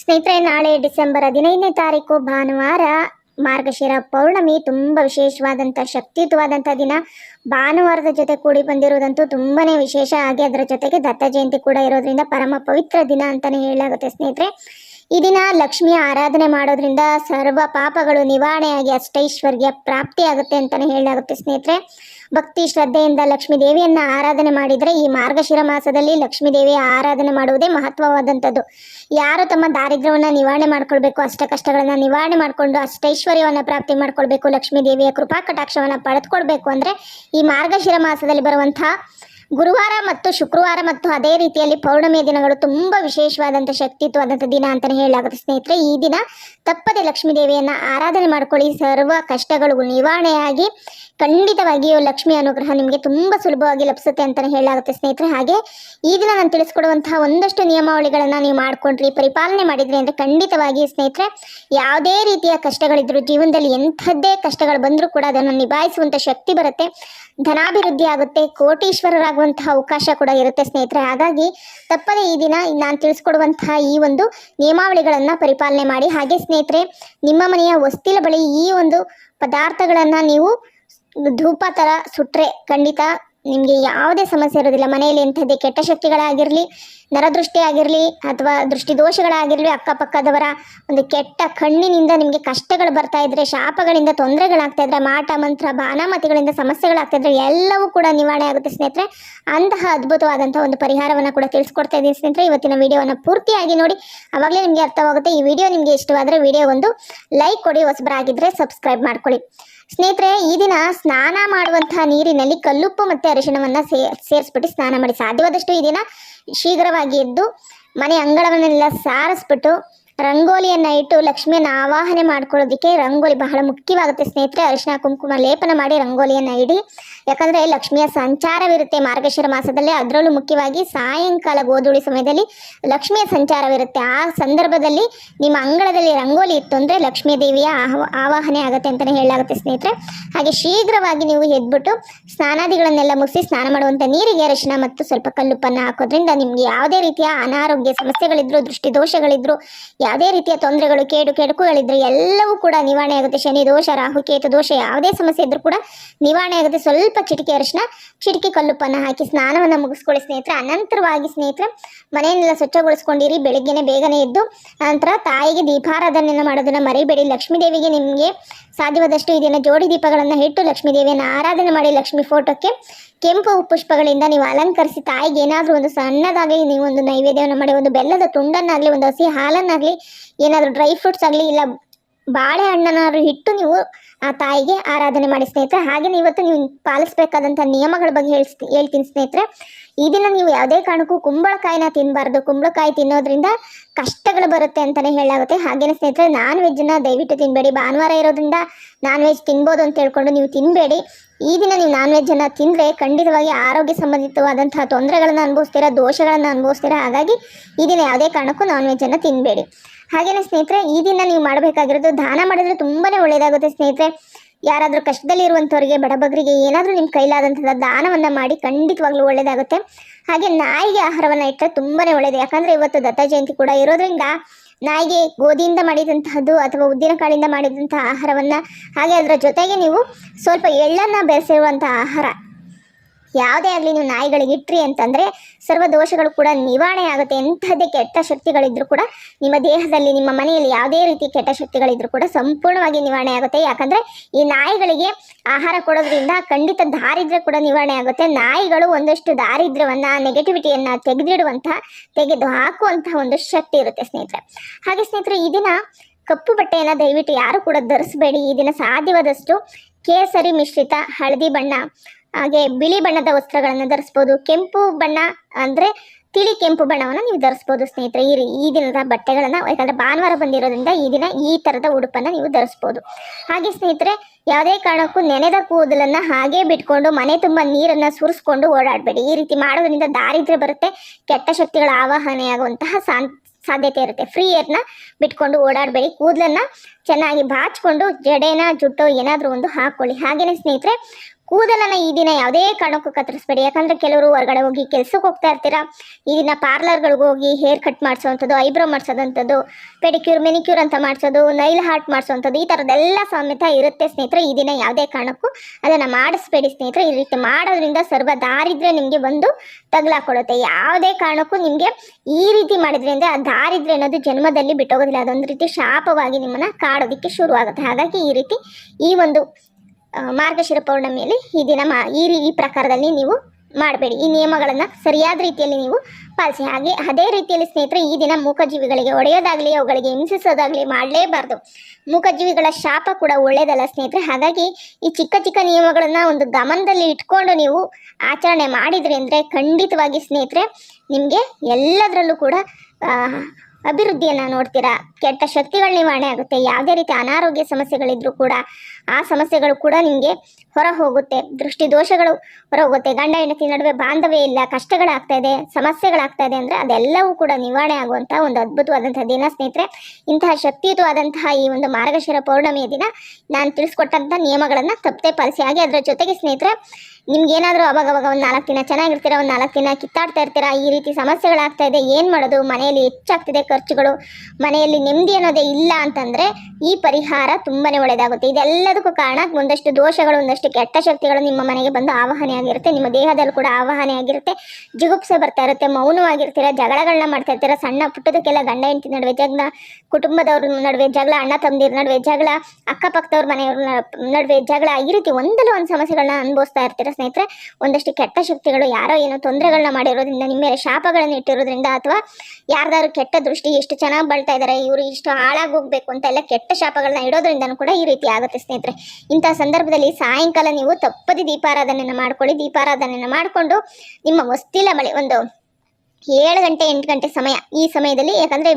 ಸ್ನೇಹಿತರೆ, ನಾಳೆ ಡಿಸೆಂಬರ್ ಹದಿನೈದನೇ ತಾರೀಕು ಭಾನುವಾರ ಮಾರ್ಗಶಿರ ಪೌರ್ಣಮಿ. ತುಂಬ ವಿಶೇಷವಾದಂಥ, ಶಕ್ತಿಯುತವಾದಂಥ ದಿನ. ಭಾನುವಾರದ ಜೊತೆ ಕೂಡಿ ಬಂದಿರೋದಂತೂ ತುಂಬಾನೇ ವಿಶೇಷ. ಹಾಗೆ ಅದರ ಜೊತೆಗೆ ದತ್ತ ಜಯಂತಿ ಕೂಡ ಇರೋದ್ರಿಂದ ಪರಮ ಪವಿತ್ರ ದಿನ ಅಂತಾನೆ ಹೇಳಲಾಗುತ್ತೆ ಸ್ನೇಹಿತರೆ. ಈ ದಿನ ಲಕ್ಷ್ಮಿಯ ಆರಾಧನೆ ಮಾಡೋದ್ರಿಂದ ಸರ್ವ ಪಾಪಗಳು ನಿವಾರಣೆಯಾಗಿ ಅಷ್ಟೈಶ್ವರ್ಯ ಪ್ರಾಪ್ತಿಯಾಗುತ್ತೆ ಅಂತಾನೆ ಹೇಳಲಾಗುತ್ತೆ ಸ್ನೇಹಿತರೆ. ಭಕ್ತಿ ಶ್ರದ್ಧೆಯಿಂದ ಲಕ್ಷ್ಮೀ ದೇವಿಯನ್ನ ಆರಾಧನೆ ಮಾಡಿದರೆ ಈ ಮಾರ್ಗಶಿರ ಮಾಸದಲ್ಲಿ ಲಕ್ಷ್ಮೀ ದೇವಿಯ ಆರಾಧನೆ ಮಾಡುವುದೇ ಮಹತ್ವವಾದಂಥದ್ದು. ಯಾರು ತಮ್ಮ ದಾರಿದ್ರ್ಯವನ್ನ ನಿವಾರಣೆ ಮಾಡ್ಕೊಳ್ಬೇಕು, ಅಷ್ಟ ಕಷ್ಟಗಳನ್ನ ನಿವಾರಣೆ ಮಾಡಿಕೊಂಡು ಅಷ್ಟೈಶ್ವರ್ಯವನ್ನ ಪ್ರಾಪ್ತಿ ಮಾಡ್ಕೊಳ್ಬೇಕು ಲಕ್ಷ್ಮೀ ದೇವಿಯ ಕೃಪಾ ಕಟಾಕ್ಷವನ್ನ ಪಡೆದುಕೊಳ್ಬೇಕು ಅಂದ್ರೆ ಈ ಮಾರ್ಗಶಿರ ಮಾಸದಲ್ಲಿ ಬರುವಂತಹ ಗುರುವಾರ ಮತ್ತು ಶುಕ್ರವಾರ ಮತ್ತು ಅದೇ ರೀತಿಯಲ್ಲಿ ಪೌರ್ಣಮಿ ದಿನಗಳು ತುಂಬಾ ವಿಶೇಷವಾದಂತಹ ಶಕ್ತಿತ್ವವಾದಂಥ ದಿನ ಅಂತಾನೆ ಹೇಳಲಾಗುತ್ತೆ ಸ್ನೇಹಿತರೆ. ಈ ದಿನ ತಪ್ಪದೆ ಲಕ್ಷ್ಮೀ ದೇವಿಯನ್ನ ಆರಾಧನೆ ಮಾಡ್ಕೊಳ್ಳಿ. ಸರ್ವ ಕಷ್ಟಗಳು ನಿವಾರಣೆಯಾಗಿ ಖಂಡಿತವಾಗಿಯೂ ಲಕ್ಷ್ಮಿ ಅನುಗ್ರಹ ನಿಮಗೆ ತುಂಬ ಸುಲಭವಾಗಿ ಲಭಿಸುತ್ತೆ ಅಂತಾನೆ ಹೇಳಲಾಗುತ್ತೆ ಸ್ನೇಹಿತರೆ. ಹಾಗೆ ಈ ದಿನ ನಾನು ತಿಳಿಸ್ಕೊಡುವಂತಹ ಒಂದಷ್ಟು ನಿಯಮಾವಳಿಗಳನ್ನು ನೀವು ಮಾಡ್ಕೊಂಡ್ರಿ, ಪರಿಪಾಲನೆ ಮಾಡಿದ್ರಿ ಅಂದ್ರೆ ಖಂಡಿತವಾಗಿ ಸ್ನೇಹಿತರೆ ಯಾವುದೇ ರೀತಿಯ ಕಷ್ಟಗಳಿದ್ರು ಜೀವನದಲ್ಲಿ ಎಂಥದ್ದೇ ಕಷ್ಟಗಳು ಬಂದರೂ ಕೂಡ ಅದನ್ನು ನಿಭಾಯಿಸುವಂತ ಶಕ್ತಿ ಬರುತ್ತೆ. ಧನಾಭಿವೃದ್ಧಿ ಆಗುತ್ತೆ ಕೋಟೀಶ್ವರರಾಗುವಂತಹ ಅವಕಾಶ ಕೂಡ ಇರುತ್ತೆ ಸ್ನೇಹಿತರೆ. ಹಾಗಾಗಿ ತಪ್ಪದೇ ಈ ದಿನ ನಾನು ತಿಳಿಸ್ಕೊಡುವಂತಹ ಈ ಒಂದು ನಿಯಮಾವಳಿಗಳನ್ನು ಪರಿಪಾಲನೆ ಮಾಡಿ. ಹಾಗೆ ಸ್ನೇಹಿತರೆ, ನಿಮ್ಮ ಮನೆಯ ಹೊಸ್ತಿಲ ಬಳಿ ಈ ಒಂದು ಪದಾರ್ಥಗಳನ್ನು ನೀವು ಧೂಪ ಥರ ಸುಟ್ರೆ ಖಂಡಿತ ನಿಮಗೆ ಯಾವುದೇ ಸಮಸ್ಯೆ ಇರೋದಿಲ್ಲ. ಮನೆಯಲ್ಲಿ ಇಂಥದ್ದೇ ಕೆಟ್ಟ ಶಕ್ತಿಗಳಾಗಿರಲಿ ನರದೃಷ್ಟಿ ಆಗಿರಲಿ ಅಥವಾ ದೃಷ್ಟಿ ದೋಷಗಳಾಗಿರಲಿ ಅಕ್ಕಪಕ್ಕದವರ ಒಂದು ಕೆಟ್ಟ ಕಣ್ಣಿನಿಂದ ನಿಮಗೆ ಕಷ್ಟಗಳು ಬರ್ತಾ ಇದ್ರೆ, ಶಾಪಗಳಿಂದ ತೊಂದರೆಗಳಾಗ್ತಾ ಇದ್ರೆ, ಮಾಟ, ಮಂತ್ರ, ಬಾನಾಮತಿಗಳಿಂದ ಸಮಸ್ಯೆಗಳಾಗ್ತಾ ಇದ್ರೆ ಎಲ್ಲವೂ ಕೂಡ ನಿವಾರಣೆ ಆಗುತ್ತೆ ಸ್ನೇಹಿತರೆ. ಅಂತಹ ಅದ್ಭುತವಾದಂಥ ಒಂದು ಪರಿಹಾರವನ್ನು ಕೂಡ ತಿಳಿಸ್ಕೊಡ್ತಾ ಇದ್ದೀನಿ ಸ್ನೇಹಿತರೆ. ಇವತ್ತಿನ ವಿಡಿಯೋವನ್ನು ಪೂರ್ತಿಯಾಗಿ ನೋಡಿ, ಅವಾಗಲೇ ನಿಮಗೆ ಅರ್ಥವಾಗುತ್ತೆ. ಈ ವಿಡಿಯೋ ನಿಮಗೆ ಇಷ್ಟವಾದರೆ ವಿಡಿಯೋ ಒಂದು ಲೈಕ್ ಕೊಡಿ ಹೊಸಬರಾಗಿದ್ದರೆ ಸಬ್ಸ್ಕ್ರೈಬ್ ಮಾಡ್ಕೊಳ್ಳಿ. ಸ್ನೇಹಿತರೆ, ಈ ದಿನ ಸ್ನಾನ ಮಾಡುವಂತಹ ನೀರಿನಲ್ಲಿ ಕಲ್ಲುಪ್ಪು ಮತ್ತು ಅರಿಶಿಣವನ್ನು ಸೇ, ಸೇರಿಸ್ಬಿಟ್ಟು ಸ್ನಾನ ಮಾಡಿ ಸಾಧ್ಯವಾದಷ್ಟು ಈ ದಿನ ಶೀಘ್ರವಾಗಿ ಎದ್ದು ಮನೆ ಅಂಗಳವನ್ನೆಲ್ಲ ಸಾರಿಸ್ಬಿಟ್ಟು ರಂಗೋಲಿಯನ್ನು ಇಟ್ಟು ಲಕ್ಷ್ಮಿಯನ್ನು ಆವಾಹನೆ ಮಾಡ್ಕೊಳ್ಳೋದಕ್ಕೆ ರಂಗೋಲಿ ಬಹಳ ಮುಖ್ಯವಾಗುತ್ತೆ ಸ್ನೇಹಿತರೆ. ಅರಿಶಿನ ಕುಂಕುಮ ಲೇಪನ ಮಾಡಿ ರಂಗೋಲಿಯನ್ನ ಇಡಿ. ಯಾಕಂದ್ರೆ ಲಕ್ಷ್ಮಿಯ ಸಂಚಾರವಿರುತ್ತೆ ಮಾರ್ಗಶಿರ ಮಾಸದಲ್ಲಿ. ಅದರಲ್ಲೂ ಮುಖ್ಯವಾಗಿ ಸಾಯಂಕಾಲ ಗೋಧೂಳಿ ಸಮಯದಲ್ಲಿ ಲಕ್ಷ್ಮಿಯ ಸಂಚಾರವಿರುತ್ತೆ. ಆ ಸಂದರ್ಭದಲ್ಲಿ ನಿಮ್ಮ ಅಂಗಳದಲ್ಲಿ ರಂಗೋಲಿ ಇತ್ತು ಅಂದ್ರೆ ಲಕ್ಷ್ಮೀ ದೇವಿಯ ಆವಾಹನೆ ಆಗುತ್ತೆ ಅಂತಾನೆ ಹೇಳಲಾಗುತ್ತೆ ಸ್ನೇಹಿತರೆ. ಹಾಗೆ ಶೀಘ್ರವಾಗಿ ನೀವು ಎದ್ಬಿಟ್ಟು ಸ್ನಾನಾದಿಗಳನ್ನೆಲ್ಲ ಮುಗಿಸಿ ಸ್ನಾನ ಮಾಡುವಂಥ ನೀರಿಗೆ ಅರಿಶಿನ ಮತ್ತು ಸ್ವಲ್ಪ ಕಲ್ಲುಪ್ಪನ್ನು ಹಾಕೋದ್ರಿಂದ ನಿಮಗೆ ಯಾವುದೇ ರೀತಿಯ ಅನಾರೋಗ್ಯ ಸಮಸ್ಯೆಗಳಿದ್ರು ದೃಷ್ಟಿ ದೋಷಗಳಿದ್ರು ಯಾವುದೇ ರೀತಿಯ ತೊಂದರೆಗಳು, ಕೇಡು, ಕೆಡುಕುಗಳಿದ್ರೆ ಎಲ್ಲವೂ ಕೂಡ ನಿವಾರಣೆ ಆಗುತ್ತೆ. ಶನಿ ದೋಷ, ರಾಹು, ಕೇತು ದೋಷ, ಯಾವುದೇ ಸಮಸ್ಯೆ ಇದ್ರೂ ಕೂಡ ನಿವಾರಣೆ ಆಗುತ್ತೆ. ಸ್ವಲ್ಪ ಚಿಟಿಕೆ ಅರಿಶಿನ, ಚಿಟಿಕೆ ಕಲ್ಲುಪ್ಪನ್ನು ಹಾಕಿ ಸ್ನಾನವನ್ನು ಮುಗಿಸ್ಕೊಳ್ಳಿ ಸ್ನೇಹಿತರೆ. ಅನಂತರವಾಗಿ ಸ್ನೇಹಿತರೆ ಮನೆಯನ್ನೆಲ್ಲ ಸ್ವಚ್ಛಗೊಳಿಸ್ಕೊಂಡಿರಿ. ಬೆಳಿಗ್ಗೆನೆ ಬೇಗನೆ ಎದ್ದು, ನಂತರ ತಾಯಿಗೆ ದೀಪಾರಾಧನೆಯನ್ನು ಮಾಡೋದನ್ನು ಮರಿಬೇಡಿ. ಲಕ್ಷ್ಮೀ ದೇವಿಗೆ ನಿಮಗೆ ಸಾಧ್ಯವಾದಷ್ಟು ಇದನ್ನು ಜೋಡಿ ದೀಪಗಳನ್ನು ಇಟ್ಟು ಲಕ್ಷ್ಮೀ ದೇವಿಯನ್ನು ಆರಾಧನೆ ಮಾಡಿ ಲಕ್ಷ್ಮಿ ಫೋಟೋಕ್ಕೆ ಕೆಂಪು ಪುಷ್ಪಗಳಿಂದ ನೀವು ಅಲಂಕರಿಸಿ ತಾಯಿಗೆ ಏನಾದರೂ ಒಂದು ಸಣ್ಣದಾಗಿ ನೀವು ಒಂದು ನೈವೇದ್ಯವನ್ನು ಮಾಡಿ, ಒಂದು ಬೆಲ್ಲದ ತುಂಡನ್ನಾಗಲಿ, ಒಂದು ಹಸಿ ಹಾಲನ್ನಾಗಲಿ ಏನಾದರೂ ಡ್ರೈ ಫ್ರೂಟ್ಸ್ ಆಗಲಿ ಇಲ್ಲ ಬಾಳೆಹಣ್ಣನ್ನಾದ್ರೂ ಹಿಟ್ಟು ನೀವು ಆ ತಾಯಿಗೆ ಆರಾಧನೆ ಮಾಡಿ ಸ್ನೇಹಿತರೆ. ಹಾಗೆ ಇವತ್ತು ನೀವು ಪಾಲಿಸಬೇಕಾದಂಥ ನಿಯಮಗಳ ಬಗ್ಗೆ ಹೇಳ್ಸ್, ಹೇಳ್ತೀನಿ ಸ್ನೇಹಿತರೆ. ಈ ದಿನ ನೀವು ಯಾವುದೇ ಕಾರಣಕ್ಕೂ ಕುಂಬಳಕಾಯಿನ ತಿನ್ನಬಾರ್ದು ಕುಂಬಳಕಾಯಿ ತಿನ್ನೋದ್ರಿಂದ ಕಷ್ಟಗಳು ಬರುತ್ತೆ ಅಂತಲೇ ಹೇಳಾಗುತ್ತೆ ಹಾಗೇನೆ ಸ್ನೇಹಿತರೆ ನಾನ್ ವೆಜ್ನ ದಯವಿಟ್ಟು ತಿನ್ನಬೇಡಿ ಭಾನುವಾರ ಇರೋದ್ರಿಂದ ನಾನ್ ವೆಜ್ ತಿನ್ಬೋದು ಅಂತ ಹೇಳ್ಕೊಂಡು ನೀವು ತಿನ್ನಬೇಡಿ ಈ ದಿನ ನೀವು ನಾನ್ ವೆಜ್ಜನ್ನು ತಿಂದರೆ ಖಂಡಿತವಾಗಿ ಆರೋಗ್ಯ ಸಂಬಂಧಿತವಾದಂತಹ ತೊಂದರೆಗಳನ್ನು ಅನುಭವಿಸ್ತೀರಾ, ದೋಷಗಳನ್ನು ಅನುಭವಿಸ್ತೀರಾ, ಹಾಗಾಗಿ ಈ ದಿನ ಯಾವುದೇ ಕಾರಣಕ್ಕೂ ನಾನ್ ವೆಜ್ಜನ್ನು ತಿನ್ನಬೇಡಿ ಹಾಗೇನೆ ಸ್ನೇಹಿತರೆ, ಈ ದಿನ ನೀವು ಮಾಡಬೇಕಾಗಿರೋದು ದಾನ ಮಾಡಿದ್ರೆ ತುಂಬಾ ಒಳ್ಳೆಯದಾಗುತ್ತೆ ಸ್ನೇಹಿತರೆ. ಯಾರಾದರೂ ಕಷ್ಟದಲ್ಲಿ ಇರುವಂಥವ್ರಿಗೆ ಬಡಬಗರಿಗೆ ಏನಾದರೂ ನಿಮ್ಮ ಕೈಲಾದಂತಹ ದಾನವನ್ನು ಮಾಡಿ ಖಂಡಿತವಾಗ್ಲೂ ಒಳ್ಳೆಯದಾಗುತ್ತೆ ಹಾಗೆ ನಾಯಿಗೆ ಆಹಾರವನ್ನು ಇಟ್ಟರೆ ತುಂಬಾ ಒಳ್ಳೆಯದು ಯಾಕಂದರೆ ಇವತ್ತು ದತ್ತ ಜಯಂತಿ ಕೂಡ ಇರೋದ್ರಿಂದ ನಾಯಿಗೆ ಗೋಧಿಯಿಂದ ಮಾಡಿದಂತಹದ್ದು ಅಥವಾ ಉದ್ದಿನ ಕಾಳಿಂದ ಮಾಡಿದಂಥ ಆಹಾರವನ್ನು ಹಾಗೆ ಅದರ ಜೊತೆಗೆ ನೀವು ಸ್ವಲ್ಪ ಎಳ್ಳನ್ನು ಬೆರೆಸಿರುವಂಥ ಆಹಾರ ಯಾವುದೇ ಆಗಲಿ ನೀವು ನಾಯಿಗಳಿಗೆ ಇಟ್ರಿ ಅಂತಂದರೆ ಸರ್ವ ದೋಷಗಳು ಕೂಡ ನಿವಾರಣೆ ಆಗುತ್ತೆ. ಎಂಥದ್ದೇ ಕೆಟ್ಟ ಶಕ್ತಿಗಳಿದ್ರೂ ಕೂಡ ನಿಮ್ಮ ದೇಹದಲ್ಲಿ, ನಿಮ್ಮ ಮನೆಯಲ್ಲಿ ಯಾವುದೇ ರೀತಿ ಕೆಟ್ಟ ಶಕ್ತಿಗಳಿದ್ರೂ ಕೂಡ ಸಂಪೂರ್ಣವಾಗಿ ನಿವಾರಣೆ ಆಗುತ್ತೆ. ಯಾಕಂದರೆ ಈ ನಾಯಿಗಳಿಗೆ ಆಹಾರ ಕೊಡೋದ್ರಿಂದ ಖಂಡಿತ ದಾರಿದ್ರ್ಯ ಕೂಡ ನಿವಾರಣೆ ಆಗುತ್ತೆ. ನಾಯಿಗಳು ಒಂದಷ್ಟು ದಾರಿದ್ರ್ಯವನ್ನು ನೆಗೆಟಿವಿಟಿಯನ್ನು ತೆಗೆದಿಡುವಂತಹ ತೆಗೆದು ಹಾಕುವಂತಹ ಒಂದು ಶಕ್ತಿ ಇರುತ್ತೆ ಸ್ನೇಹಿತರೆ. ಹಾಗೆ ಸ್ನೇಹಿತರೆ, ಈ ದಿನ ಕಪ್ಪು ಬಟ್ಟೆಯನ್ನು ದಯವಿಟ್ಟು ಯಾರು ಕೂಡ ಧರಿಸಬೇಡಿ. ಈ ದಿನ ಸಾಧ್ಯವಾದಷ್ಟು ಕೇಸರಿ ಮಿಶ್ರಿತ, ಹಳದಿ ಬಣ್ಣ ಹಾಗೆ ಬಿಳಿ ಬಣ್ಣದ ವಸ್ತ್ರಗಳನ್ನು ಧರಿಸ್ಬೋದು. ಕೆಂಪು ಬಣ್ಣ ಅಂದರೆ ತಿಳಿ ಕೆಂಪು ಬಣ್ಣವನ್ನು ನೀವು ಧರಿಸ್ಬೋದು ಸ್ನೇಹಿತರೆ. ಈ ಈ ದಿನದ ಬಟ್ಟೆಗಳನ್ನು, ಯಾಕಂದರೆ ಭಾನುವಾರ ಬಂದಿರೋದ್ರಿಂದ ಈ ದಿನ ಈ ಥರದ ಉಡುಪನ್ನು ನೀವು ಧರಿಸ್ಬೋದು. ಹಾಗೆ ಸ್ನೇಹಿತರೆ, ಯಾವುದೇ ಕಾರಣಕ್ಕೂ ನೆನೆದ ಕೂದಲನ್ನು ಹಾಗೆ ಬಿಟ್ಕೊಂಡು ಮನೆ ತುಂಬ ನೀರನ್ನು ಸುರಿಸ್ಕೊಂಡು ಓಡಾಡಬೇಡಿ. ಈ ರೀತಿ ಮಾಡೋದ್ರಿಂದ ದಾರಿದ್ರ್ಯ ಬರುತ್ತೆ, ಕೆಟ್ಟ ಶಕ್ತಿಗಳ ಆವಾಹನೆಯಾಗುವಂತಹ ಸಾನ್, ಸಾಧ್ಯತೆ ಇರುತ್ತೆ. ಫ್ರೀ ಏರ್ನ ಬಿಟ್ಕೊಂಡು ಓಡಾಡಬೇಡಿ. ಕೂದಲನ್ನು ಚೆನ್ನಾಗಿ ಬಾಚ್ಕೊಂಡು ಜಡೆನ, ಜುಟ್ಟು ಏನಾದರೂ ಒಂದು ಹಾಕ್ಕೊಳ್ಳಿ. ಹಾಗೆಯೇ ಸ್ನೇಹಿತರೆ ಕೂದಲನ್ನ ಈ ದಿನ ಯಾವುದೇ ಕಾರಣಕ್ಕೂ ಕತ್ತರಿಸ್ಬೇಡಿ. ಯಾಕಂದ್ರೆ ಕೆಲವರು ಹೊರಗಡೆ ಹೋಗಿ ಕೆಲ್ಸಕ್ಕೆ ಹೋಗ್ತಾ ಇರ್ತೀರಾ? ಈ ದಿನ ಪಾರ್ಲರ್ಗಳಿಗೆ ಹೋಗಿ ಹೇರ್ ಕಟ್ ಮಾಡಿಸೋವಂಥದ್ದು ಐಬ್ರೋ ಮಾಡಿಸೋದಂಥದ್ದು ಪೆಡಿಕ್ಯೂರ್ ಮೆನಿಕ್ಯೂರ್ ಅಂತ ಮಾಡಿಸೋದು ನೈಲ್ ಹಾರ್ಟ್ ಮಾಡಿಸೋವಂಥದ್ದು, ಈ ಥರದ್ದೆಲ್ಲ ಸಮೇತ ಇರುತ್ತೆ ಸ್ನೇಹಿತರೆ ಈ ದಿನ ಯಾವುದೇ ಕಾರಣಕ್ಕೂ ಅದನ್ನು ಮಾಡಿಸ್ಬೇಡಿ ಸ್ನೇಹಿತರೆ. ಈ ರೀತಿ ಮಾಡೋದ್ರಿಂದ ಸರ್ವ ದಾರಿದ್ರೆ ನಿಮಗೆ ಬಂದು ತಗ್ಲಾಕೊಡುತ್ತೆ. ಯಾವುದೇ ಕಾರಣಕ್ಕೂ ನಿಮಗೆ ಈ ರೀತಿ ಮಾಡಿದ್ರಿಂದ ಆ ದಾರಿದ್ರೆ ಅನ್ನೋದು ಜನ್ಮದಲ್ಲಿ ಬಿಟ್ಟೋಗೋದಿಲ್ಲ. ಅದೊಂದು ರೀತಿ ಶಾಪವಾಗಿ ನಿಮ್ಮನ್ನ ಕಾಡೋದಕ್ಕೆ ಶುರುವಾಗುತ್ತೆ. ಹಾಗಾಗಿ ಈ ರೀತಿ ಈ ಒಂದು ಮಾರ್ಗಶಿರ ಪೌರ್ಣಮಿಯಲ್ಲಿ ಈ ದಿನ ಮಾ ಈ ಈ ಪ್ರಕಾರದಲ್ಲಿ ನೀವು ಮಾಡಬೇಡಿ. ಈ ನಿಯಮಗಳನ್ನು ಸರಿಯಾದ ರೀತಿಯಲ್ಲಿ ನೀವು ಪಾಲಿಸಿ. ಹಾಗೆ ಅದೇ ರೀತಿಯಲ್ಲಿ ಸ್ನೇಹಿತರೆ, ಈ ದಿನ ಮೂಕಜೀವಿಗಳಿಗೆ ಒಡೆಯೋದಾಗಲಿ, ಅವುಗಳಿಗೆ ಹಿಂಸಿಸೋದಾಗಲಿ ಮಾಡಲೇಬಾರ್ದು. ಮೂಕಜೀವಿಗಳ ಶಾಪ ಕೂಡ ಒಳ್ಳೆಯದಲ್ಲ ಸ್ನೇಹಿತರೆ. ಹಾಗಾಗಿ ಈ ಚಿಕ್ಕ ಚಿಕ್ಕ ನಿಯಮಗಳನ್ನು ಒಂದು ಗಮನದಲ್ಲಿ ಇಟ್ಕೊಂಡು ನೀವು ಆಚರಣೆ ಮಾಡಿದ್ರಿ ಅಂದರೆ ಖಂಡಿತವಾಗಿ ಸ್ನೇಹಿತರೆ, ನಿಮಗೆ ಎಲ್ಲದರಲ್ಲೂ ಕೂಡ ಅಭಿವೃದ್ಧಿಯನ್ನು ನೋಡ್ತೀರಾ? ಕೆಟ್ಟ ಶಕ್ತಿಗಳು ನಿವಾರಣೆ ಆಗುತ್ತೆ. ಯಾವುದೇ ರೀತಿ ಅನಾರೋಗ್ಯ ಸಮಸ್ಯೆಗಳಿದ್ರೂ ಕೂಡ ಆ ಸಮಸ್ಯೆಗಳು ಕೂಡ ನಿಮಗೆ ಹೊರ ಹೋಗುತ್ತೆ ದೃಷ್ಟಿ ದೋಷಗಳು ಹೊರ ಹೋಗುತ್ತೆ ಗಂಡ, ಹೆಂಡತಿ ನಡುವೆ ಬಾಂಧವ್ಯ ಇಲ್ಲ ಕಷ್ಟಗಳಾಗ್ತಾ ಇದೆ ಸಮಸ್ಯೆಗಳಾಗ್ತಾ ಇದೆ ಅಂದರೆ ಅದೆಲ್ಲವೂ ಕೂಡ ನಿವಾರಣೆ ಆಗುವಂಥ ಒಂದು ಅದ್ಭುತವಾದಂಥ ದಿನ ಸ್ನೇಹಿತರೆ. ಇಂತಹ ಶಕ್ತಿಯುತವಾದಂತಹ ಈ ಒಂದು ಮಾರ್ಗಶಿರ ಪೌರ್ಣಮಿಯ ದಿನ ನಾನು ತಿಳಿಸ್ಕೊಟ್ಟಂಥ ನಿಯಮಗಳನ್ನು ತಪ್ಪದೆ ಪಾಲಿಸಿ. ಹಾಗೆ ಅದರ ಜೊತೆಗೆ ಸ್ನೇಹಿತರೆ ನಿಮ್ಗೇನಾದರೂ ಅವಾಗ ಅವಾಗ ಒಂದು ನಾಲ್ಕು ದಿನ ಚೆನ್ನಾಗಿರ್ತೀರ, ಒಂದು ನಾಲ್ಕು ದಿನ ಕಿತ್ತಾಡ್ತಾ ಇರ್ತೀರಾ, ಈ ರೀತಿ ಸಮಸ್ಯೆಗಳಾಗ್ತಾ ಇದೆ, ಏನು ಮಾಡೋದು? ಮನೆಯಲ್ಲಿ ಹೆಚ್ಚಾಗ್ತಿದೆ ಖರ್ಚುಗಳು, ಮನೆಯಲ್ಲಿ ನೆಮ್ಮದಿ ಅನ್ನೋದೇ ಇಲ್ಲ ಅಂತಂದರೆ ಈ ಪರಿಹಾರ ತುಂಬಾ ಒಳ್ಳೆಯದಾಗುತ್ತೆ ಇದೆಲ್ಲದಕ್ಕೂ ಕಾರಣ ಒಂದಷ್ಟು ದೋಷಗಳು, ಒಂದಷ್ಟು ಕೆಟ್ಟ ಶಕ್ತಿಗಳು ನಿಮ್ಮ ಮನೆಗೆ ಬಂದು ಆವಾಹನೆ ಆಗಿರುತ್ತೆ, ನಿಮ್ಮ ದೇಹದಲ್ಲಿ ಕೂಡ ಆವಾಹನೆ ಆಗಿರುತ್ತೆ. ಜಿಗುಪ್ಸೆ ಬರ್ತಾ ಇರುತ್ತೆ, ಮೌನವಾಗಿರ್ತೀರ ಜಗಳಗಳನ್ನ ಮಾಡ್ತಾ ಇರ್ತೀರ, ಸಣ್ಣ ಪುಟ್ಟದಕ್ಕೆಲ್ಲ ಗಂಡ, ಹೆಂಡತಿ ನಡುವೆ ಜಗಳ ಕುಟುಂಬದವ್ರ ನಡುವೆ ಜಗಳ, ಅಣ್ಣ ತಮ್ಮದಿರ ನಡುವೆ ಜಗಳ, ಅಕ್ಕಪಕ್ಕದವ್ರ ಮನೆಯವ್ರ ನಡುವೆ ಜಗಳ, ಈ ರೀತಿ ಒಂದಲ್ಲ ಒಂದು ಸಮಸ್ಯೆಗಳನ್ನ ಅನುಭವಿಸ್ತಾ ಇರ್ತೀರ ಸ್ನೇಹಿತರೆ, ಒಂದಷ್ಟು ಕೆಟ್ಟ ಶಕ್ತಿಗಳು ಯಾರೋ ಏನೋ ತೊಂದರೆಗಳನ್ನ ಮಾಡಿರೋದ್ರಿಂದ, ನಿಮ್ಮ ಮೇಲೆ ಶಾಪಗಳನ್ನು ಇಟ್ಟಿರೋದ್ರಿಂದ ಅಥವಾ ಯಾರ್ದಾದ್ರು ಕೆಟ್ಟ ದೃಷ್ಟಿ, ಎಷ್ಟು ಚೆನ್ನಾಗಿ ಬಳ್ತಾ ಇದ್ದಾರೆ ಇವರು ಇಷ್ಟು ಹಾಳಾಗಿ ಹೋಗ್ಬೇಕು ಅಂತ ಎಲ್ಲ ಕೆಟ್ಟ ಶಾಪಗಳನ್ನ ಇಡೋದ್ರಿಂದನೂ ಕೂಡ ಈ ರೀತಿ ಆಗುತ್ತೆ ಸ್ನೇಹಿತರೆ. ಇಂಥ ಸಂದರ್ಭದಲ್ಲಿ ಸಾಯಂಕಾಲ ನೀವು ತಪ್ಪದೆ ದೀಪಾರಾಧನೆಯನ್ನು ಮಾಡ್ಕೊಳ್ಳಿ ದೀಪಾರಾಧನೆಯನ್ನು ಮಾಡಿಕೊಂಡು ನಿಮ್ಮ ವಸ್ತಿಲ ಮಳೆ, ಒಂದು ಏಳು ಗಂಟೆ, ಎಂಟು ಗಂಟೆ ಸಮಯ ಈ ಸಮಯದಲ್ಲಿ, ಯಾಕಂದರೆ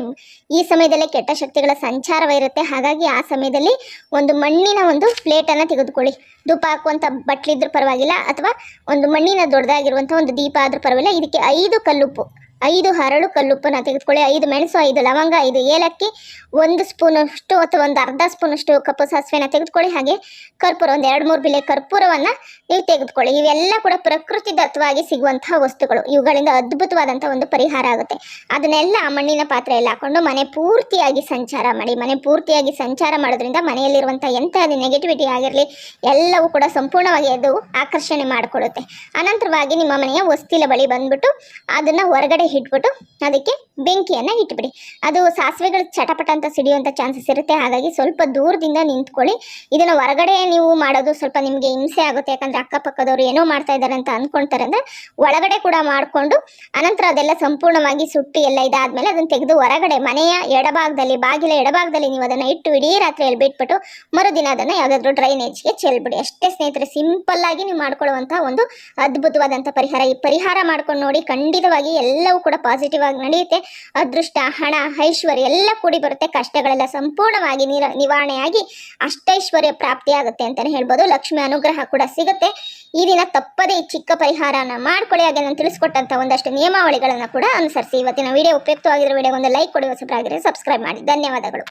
ಈ ಸಮಯದಲ್ಲೇ ಕೆಟ್ಟ ಶಕ್ತಿಗಳ ಸಂಚಾರವಿರುತ್ತೆ ಹಾಗಾಗಿ ಆ ಸಮಯದಲ್ಲಿ ಒಂದು ಮಣ್ಣಿನ ಒಂದು ಪ್ಲೇಟನ್ನು ತೆಗೆದುಕೊಳ್ಳಿ. ಧೂಪ ಹಾಕುವಂಥ ಬಟ್ಲಿದ್ರೂ ಪರವಾಗಿಲ್ಲ, ಅಥವಾ ಒಂದು ಮಣ್ಣಿನ ದೊಡ್ಡದಾಗಿರುವಂಥ ಒಂದು ದೀಪ ಆದರೂ ಪರವಾಗಿಲ್ಲ. ಇದಕ್ಕೆ ಐದು ಕಲ್ಲುಪ್ಪು. ಐದು ಹರಳು ಕಲ್ಲುಪ್ಪನ್ನು ತೆಗೆದುಕೊಳ್ಳಿ, ಐದು ಮೆಣಸು, ಐದು ಲವಂಗ, ಐದು ಏಲಕ್ಕಿ, ಒಂದು ಸ್ಪೂನಷ್ಟು ಅಥವಾ ಒಂದು ಅರ್ಧ ಸ್ಪೂನಷ್ಟು ಕಪ್ಪು ಸಾಸಿವೆನ ತೆಗೆದುಕೊಳ್ಳಿ, ಹಾಗೆ ಕರ್ಪೂರ, ಒಂದು ಎರಡು ಮೂರು ಬಿಲೆ ಕರ್ಪೂರವನ್ನು ನೀವು ತೆಗೆದುಕೊಳ್ಳಿ. ಇವೆಲ್ಲ ಕೂಡ ಪ್ರಕೃತಿದತ್ತವಾಗಿ ಸಿಗುವಂತಹ ವಸ್ತುಗಳು. ಇವುಗಳಿಂದ ಅದ್ಭುತವಾದಂಥ ಒಂದು ಪರಿಹಾರ ಆಗುತ್ತೆ. ಅದನ್ನೆಲ್ಲ ಆ ಮಣ್ಣಿನ ಪಾತ್ರೆಯಲ್ಲಿ ಹಾಕೊಂಡು ಮನೆ ಪೂರ್ತಿಯಾಗಿ ಸಂಚಾರ ಮಾಡಿ. ಮನೆ ಪೂರ್ತಿಯಾಗಿ ಸಂಚಾರ ಮಾಡೋದ್ರಿಂದ ಮನೆಯಲ್ಲಿರುವಂಥ ಎಂಥ ನೆಗೆಟಿವಿಟಿ ಆಗಿರಲಿ, ಎಲ್ಲವೂ ಕೂಡ ಸಂಪೂರ್ಣವಾಗಿ ಅದು ಆಕರ್ಷಣೆ ಮಾಡಿಕೊಡುತ್ತೆ. ಅನಂತರವಾಗಿ ನಿಮ್ಮ ಮನೆಯ ವಸ್ತಿಲ ಬಳಿ ಬಂದ್ಬಿಟ್ಟು ಅದನ್ನು ಹೊರಗಡೆ ಇಟ್ಬಿಟ್ಟು ಅದಕ್ಕೆ ಬೆಂಕಿಯನ್ನು ಇಟ್ಬಿಡಿ. ಅದು ಸಾಸಿವೆಗಳು ಚಟಪಟ ಅಂತ ಸಿಡಿಯುವಂಥ ಚಾನ್ಸಸ್ ಇರುತ್ತೆ. ಹಾಗಾಗಿ ಸ್ವಲ್ಪ ದೂರದಿಂದ ನಿಂತ್ಕೊಳ್ಳಿ. ಇದನ್ನು ಹೊರಗಡೆ ನೀವು ಮಾಡೋದು ಸ್ವಲ್ಪ ನಿಮಗೆ ಹಿಂಸೆ ಆಗುತ್ತೆ. ಯಾಕಂದರೆ ಅಕ್ಕಪಕ್ಕದವರು ಏನೋ ಮಾಡ್ತಾ ಇದ್ದಾರೆ ಅಂತ ಅಂದ್ಕೊಳ್ತಾರೆ ಅಂದರೆ ಒಳಗಡೆ ಕೂಡ ಮಾಡಿಕೊಂಡು ಅನಂತರ ಅದೆಲ್ಲ ಸಂಪೂರ್ಣವಾಗಿ ಸುಟ್ಟಿ ಎಲ್ಲ ಇದಾದಮೇಲೆ ಅದನ್ನು ತೆಗೆದು ಹೊರಗಡೆ ಮನೆಯ ಎಡಭಾಗದಲ್ಲಿ, ಬಾಗಿಲ ಎಡಭಾಗದಲ್ಲಿ ನೀವು ಅದನ್ನು ಇಟ್ಟು ಇಡೀ ರಾತ್ರಿಯಲ್ಲಿ ಬಿಟ್ಬಿಟ್ಟು ಮರುದಿನ ಅದನ್ನು ಯಾವುದಾದ್ರೂ ಡ್ರೈನೇಜ್ಗೆ ಚೆಲ್ಬಿಡಿ. ಅಷ್ಟೇ ಸ್ನೇಹಿತರೆ ಸಿಂಪಲ್ ಆಗಿ ನೀವು ಮಾಡ್ಕೊಳ್ಳುವಂಥ ಒಂದು ಅದ್ಭುತವಾದಂಥ ಪರಿಹಾರ. ಈ ಪರಿಹಾರ ಮಾಡ್ಕೊಂಡು ನೋಡಿ ಖಂಡಿತವಾಗಿ ಎಲ್ಲವೂ ಕೂಡ ಪಾಸಿಟಿವ್ ಆಗಿ ನಡೆಯುತ್ತೆ. ಅದೃಷ್ಟ, ಹಣ, ಐಶ್ವರ್ಯ ಎಲ್ಲ ಕೂಡಿ ಬರುತ್ತೆ. ಕಷ್ಟಗಳೆಲ್ಲ ಸಂಪೂರ್ಣವಾಗಿ ನಿವಾರಣೆಯಾಗಿ ಅಷ್ಟೈಶ್ವರ್ಯ ಪ್ರಾಪ್ತಿಯಾಗುತ್ತೆ ಅಂತಲೇ ಹೇಳ್ಬೋದು. ಲಕ್ಷ್ಮಿ ಅನುಗ್ರಹ ಕೂಡ ಸಿಗುತ್ತೆ. ಈ ದಿನ ತಪ್ಪದೇ ಚಿಕ್ಕ ಪರಿಹಾರನ ಮಾಡ್ಕೊಳ್ಳಿ. ಹಾಗೆ ನಾನು ತಿಳಿಸ್ಕೊಟ್ಟಂಥ ಒಂದಷ್ಟು ನಿಯಮಾವಳಿಗಳನ್ನು ಕೂಡ ಅನುಸರಿಸಿ. ಇವತ್ತಿನ ವಿಡಿಯೋ ಉಪಯುಕ್ತವಾಗಿರೋ ವಿಡಿಯೋ ಒಂದು ಲೈಕ್ ಕೊಡಿ. ಸಬ್ಸ್ಕ್ರೈಬ್ ಮಾಡಿ. ಧನ್ಯವಾದಗಳು.